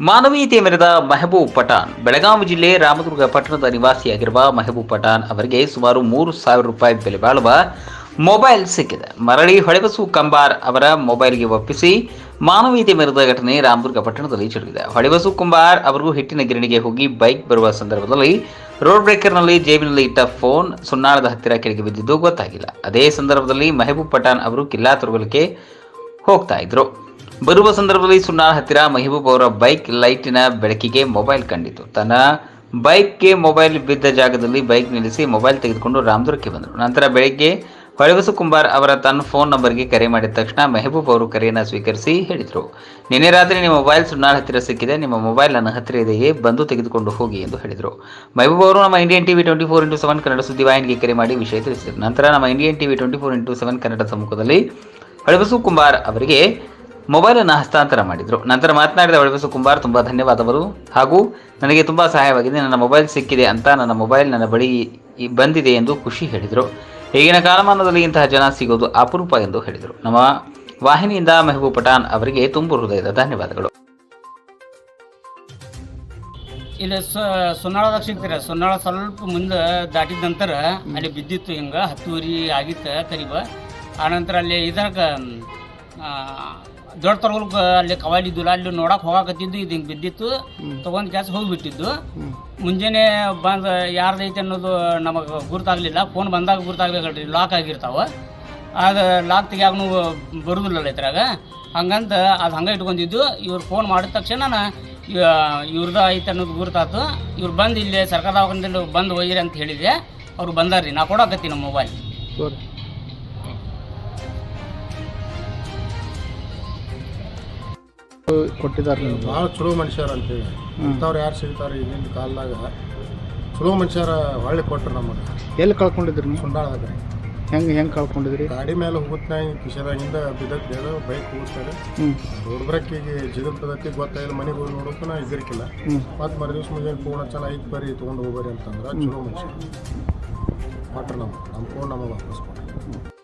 ಮಾನವೀಯತೆ ಮೆರೆದ ಮೆಹಬೂಬ್ ಪಠಾಣ್ ಬೆಳಗಾವಿ ಜಿಲ್ಲೆ ರಾಮದುರ್ಗ ಪಟ್ಟಣದ ನಿವಾಸಿಯಾಗಿರುವ ಮೆಹಬೂಬ್ ಪಠಾಣ್ ಅವರಿಗೆ ಸುಮಾರು ಮೂರು ಸಾವಿರ ರೂಪಾಯಿ ಬೆಲೆ ಬಾಳುವ ಮೊಬೈಲ್ ಸಿಕ್ಕಿದೆ. ಮರಳಿ ಹೊಳೆಬಸು ಕಂಬಾರ್ ಅವರ ಮೊಬೈಲ್ಗೆ ಒಪ್ಪಿಸಿ ಮಾನವೀಯತೆ ಮೆರೆದ ಘಟನೆ ರಾಮದುರ್ಗ ಪಟ್ಟಣದಲ್ಲಿ ಜರುಗಿದೆ. ಹೊಳೆಬಸು ಕುಂಬಾರ್ ಅವರು ಹಿಟ್ಟಿನ ಗಿರಣಿಗೆ ಹೋಗಿ ಬೈಕ್ ಬರುವ ಸಂದರ್ಭದಲ್ಲಿ ರೋಡ್ ಬ್ರೇಕರ್ನಲ್ಲಿ ಜೇಬಿನಲ್ಲಿ ಇಟ್ಟ ಫೋನ್ ಸುಣ್ಣಾಳದ ಹತ್ತಿರ ಕೆಳಗೆ ಬಿದ್ದಿದ್ದು ಗೊತ್ತಾಗಿಲ್ಲ. ಅದೇ ಸಂದರ್ಭದಲ್ಲಿ ಮೆಹಬೂಬ್ ಪಠಾಣ್ ಅವರು ಕಿಲ್ಲಾ ತುರುಗಲಿಕ್ಕೆ ಹೋಗ್ತಾ ಇದ್ರು. ಬರುವ ಸಂದರ್ಭದಲ್ಲಿ ಸುನಾರ್ ಹತ್ತಿರ ಮೆಹಬೂಬ್ ಅವರ ಬೈಕ್ ಲೈಟಿನ ಬೆಳಕಿಗೆ ಮೊಬೈಲ್ ಕಂಡಿತು ತನ್ನ ಬೈಕ್ಗೆ ಮೊಬೈಲ್ ಬಿದ್ದ ಜಾಗದಲ್ಲಿ ಬೈಕ್ ನಿಲ್ಲಿಸಿ ಮೊಬೈಲ್ ತೆಗೆದುಕೊಂಡು ರಾಮದುರ್ಗಕ್ಕೆ ಬಂದರು. ನಂತರ ಬೆಳಗ್ಗೆ ಹೊಳೆಬಸು ಕುಂಬಾರ್ ಅವರ ತನ್ನ ಫೋನ್ ನಂಬರ್ಗೆ ಕರೆ ಮಾಡಿದ ತಕ್ಷಣ ಮೆಹಬೂಬ್ ಅವರು ಕರೆಯನ್ನು ಸ್ವೀಕರಿಸಿ ಹೇಳಿದರು. ನಿನ್ನೆ ರಾತ್ರಿ ನಿಮ್ಮ ಮೊಬೈಲ್ ಸುನ್ನಾಳ ಹತ್ತಿರ ಸಿಕ್ಕಿದೆ, ನಿಮ್ಮ ಮೊಬೈಲ್ ನನ್ನ ಹತ್ತಿರ ಇದೆಯೇ, ಬಂದು ತೆಗೆದುಕೊಂಡು ಹೋಗಿ ಎಂದು ಹೇಳಿದರು. ಮೆಹಬೂಬ್ ಅವರು ನಮ್ಮ Indian TV twenty four into seven Kannada ಸುದ್ದಿವಾಹಿನಿಗೆ ಕರೆ ಮಾಡಿ ವಿಷಯ ತಿಳಿಸಿದರು. ನಂತರ ನಮ್ಮ Indian TV twenty four into seven Kannada ಸಮ್ಮುಖದಲ್ಲಿ ಹೊಳೆಬಸು ಕುಂಬಾರ್ ಅವರಿಗೆ ಮೊಬೈಲನ್ನು ಹಸ್ತಾಂತರ ಮಾಡಿದರು. ನಂತರ ಮಾತನಾಡಿದ ಒಳಬಸು ಕುಂಬಾರ್ ತುಂಬ ಧನ್ಯವಾದವರು ಹಾಗೂ ನನಗೆ ತುಂಬ ಸಹಾಯವಾಗಿದೆ. ನನ್ನ ಮೊಬೈಲ್ ಸಿಕ್ಕಿದೆ ಅಂತ ನನ್ನ ಮೊಬೈಲ್ ನನ್ನ ಬಳಿ ಬಂದಿದೆ ಎಂದು ಖುಷಿ ಹೇಳಿದರು. ಈಗಿನ ಕಾಲಮಾನದಲ್ಲಿ ಇಂತಹ ಜನ ಸಿಗೋದು ಅಪರೂಪ ಎಂದು ಹೇಳಿದರು. ನಮ್ಮ ವಾಹಿನಿಯಿಂದ ಮೆಹಬೂಬ್ ಪಠಾನ್ ಅವರಿಗೆ ತುಂಬು ಹೃದಯದ ಧನ್ಯವಾದಗಳು. ಇಲ್ಲಿ ಸುನ್ನಾಳದಾಗ ಸಿಗ್ತೀರ ಸುನ್ನಾಳ ಸ್ವಲ್ಪ ಮುಂದೆ ದಾಟಿದ ನಂತರ ಅಲ್ಲಿ ಬಿದ್ದಿತ್ತು ಹಿಂಗೆ. ಹತ್ತುವರಿ ಆಗಿತ್ತು ಕರಿಬ ಆನಂತರ ಅಲ್ಲಿ ಇದ್ರಾಗ ದೊಡ್ಡ ತರಗಲ್ಕ ಅಲ್ಲಿ ಕವಾಲಿ ಇದ್ದಿಲ್ಲ ಅಲ್ಲಿ ನೋಡಕ್ಕೆ ಹೋಗಾಕತ್ತಿದ್ದು ಇದು ಹಿಂಗೆ ಬಿದ್ದಿತ್ತು. ತೊಗೊಂಡು ಕ್ಯಾಸ್ ಹೋಗಿಬಿಟ್ಟಿದ್ದು. ಮುಂಜಾನೆ ಬಂದು ಯಾರ್ದೈತೆ ಅನ್ನೋದು ನಮಗೆ ಗುರ್ತಾಗಲಿಲ್ಲ. ಫೋನ್ ಬಂದಾಗ ಗುರ್ತಾಗ್ಬೇಕಲ್ರಿ ಲಾಕ್ ಆಗಿರ್ತಾವೆ. ಅದು ಲಾಕ್ ತೆಗಿಯಾಗೂ ಬರುದಿಲ್ಲಲ್ಲ ಇದ್ರಾಗ. ಹಂಗಂತ ಅದು ಹಂಗೆ ಇಟ್ಕೊಂಡಿದ್ದು. ಇವ್ರು ಫೋನ್ ಮಾಡಿದ ತಕ್ಷಣ ಇವ್ರದ್ದು ಐತೆ ಅನ್ನೋದು ಗುರ್ತಾತು. ಇವ್ರು ಬಂದು ಇಲ್ಲಿ ಸರ್ಕಾರ ಬಂದು ಹೋಗಿರಿ ಅಂತ ಹೇಳಿದೆ. ಅವ್ರು ಬಂದಾರ್ರಿ ನಾ ಕೊಡಕತ್ತೀನಿ ನಮ್ಮ ಮೊಬೈಲ್ ಕೊಟ್ಟಿದ್ದಾರೆ ನೀವು ಭಾಳ ಚಲೋ ಮನುಷ್ಯರ ಅಂತೇಳಿ ಅಂಥವ್ರು ಯಾರು ಸಿಗ್ತಾರೆ ಈಗಿನ ಕಾಲದಾಗ? ಚಲೋ ಮನುಷ್ಯರ ಹೊಳ್ಳಿ ಕೊಟ್ರು ನಮಗೆ. ಎಲ್ಲಿ ಕಳ್ಕೊಂಡಿದ್ರಿ ನೀವು? ಸುಂಡಾಳದಾಗ ಹೆಂಗೆ ಹೆಂಗೆ ಕಳ್ಕೊಂಡಿದ್ರಿ ಗಾಡಿ ಮೇಲೆ ಹೋಗುತ್ತಾನೆ ಕಿಶದಾಗಿಂದ ಬಿದ್ದಕ್ಕೆ ಹೇಳು ಬೈಕ್ ಹೋಗ್ತಾರೆ ರೋಡ್ ಬ್ರೇಕಿಗೆ ಜಿಗದ್ ಪದ್ಧತಿ ಗೊತ್ತಾಯಿಲ್ಲ ಮನೆಗೆ ಹೋಗಿ ನೋಡೋಕೆ ನಾ ಇದ್ದಿರ್ಕಿಲ್ಲ. ಮತ್ತು ಮರು ದಿವ್ಸ ಮುಂಜಾನೆ ಪೂರ್ಣ ಹಚ್ಚನ ಐದು ಬರಿ ತೊಗೊಂಡು ಹೋಗ್ಬರಿ ಅಂತಂದ್ರೆ ಚಲೋ ಮನುಷ್ಯ. ಕೊಟ್ರು ನಮ್ಗೆ. ನಮ್ಮ ಫೋನ್ ನಮಗೆ ವಾಪಸ್ ಕೊಟ್ರು.